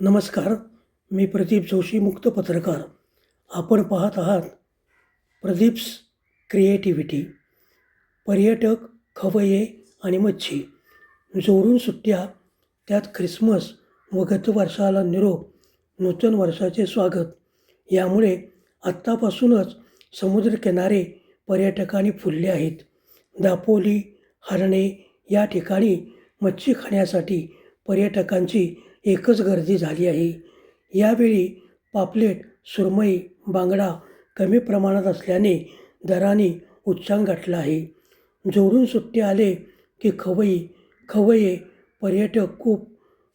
नमस्कार मी प्रदीप जोशी मुक्त पत्रकार. आपण पाहत आहात प्रदीप्स क्रिएटिव्हिटी पर्यटक खवये आणि मच्छी. जोडून सुट्ट्या त्यात ख्रिसमस व गतवर्षाला निरोप नूतन वर्षाचे स्वागत. यामुळे आत्तापासूनच समुद्रकिनारे पर्यटकांनी फुलले आहेत. दापोली हरणे या ठिकाणी मच्छी खाण्यासाठी पर्यटकांची एकच गर्दी झाली आहे. यावेळी पापलेट सुरमई बांगडा कमी प्रमाणात असल्याने दराने उच्चांक गाठला आहे. जोडून सुट्टे आले की खवई खवये पर्यटक खूप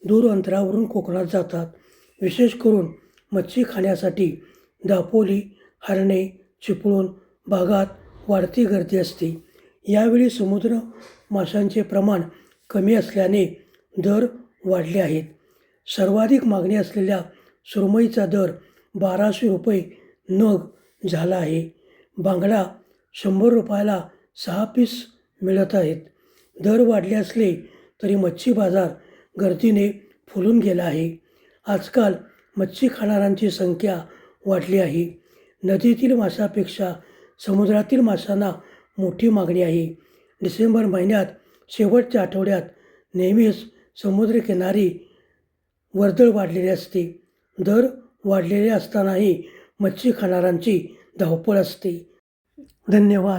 दूर अंतरावरून कोकणात जातात. विशेष करून मच्छी खाण्यासाठी दापोली हरणे चिपळूण भागात वाढती गर्दी असते. यावेळी समुद्र माशांचे प्रमाण कमी असल्याने दर वाढले आहेत. सर्वाधिक मागणी असलेल्या सुरमईचा दर बाराशे रुपये नग झाला आहे. बांगडा शंभर रुपयाला सहा पीस मिळत आहेत. दर वाढले असले तरी मच्छी बाजार गर्दीने फुलून गेला आहे. आजकाल मच्छी खाणाऱ्यांची संख्या वाढली आहे. नदीतील माशापेक्षा समुद्रातील माशांना मोठी मागणी आहे. डिसेंबर महिन्यात शेवटच्या आठवड्यात नेहमीच समुद्रकिनारी वर्दळ वाढलेली असते. दर वाढलेले असतानाही मच्छी खाणाऱ्यांची धावपळ असते. धन्यवाद.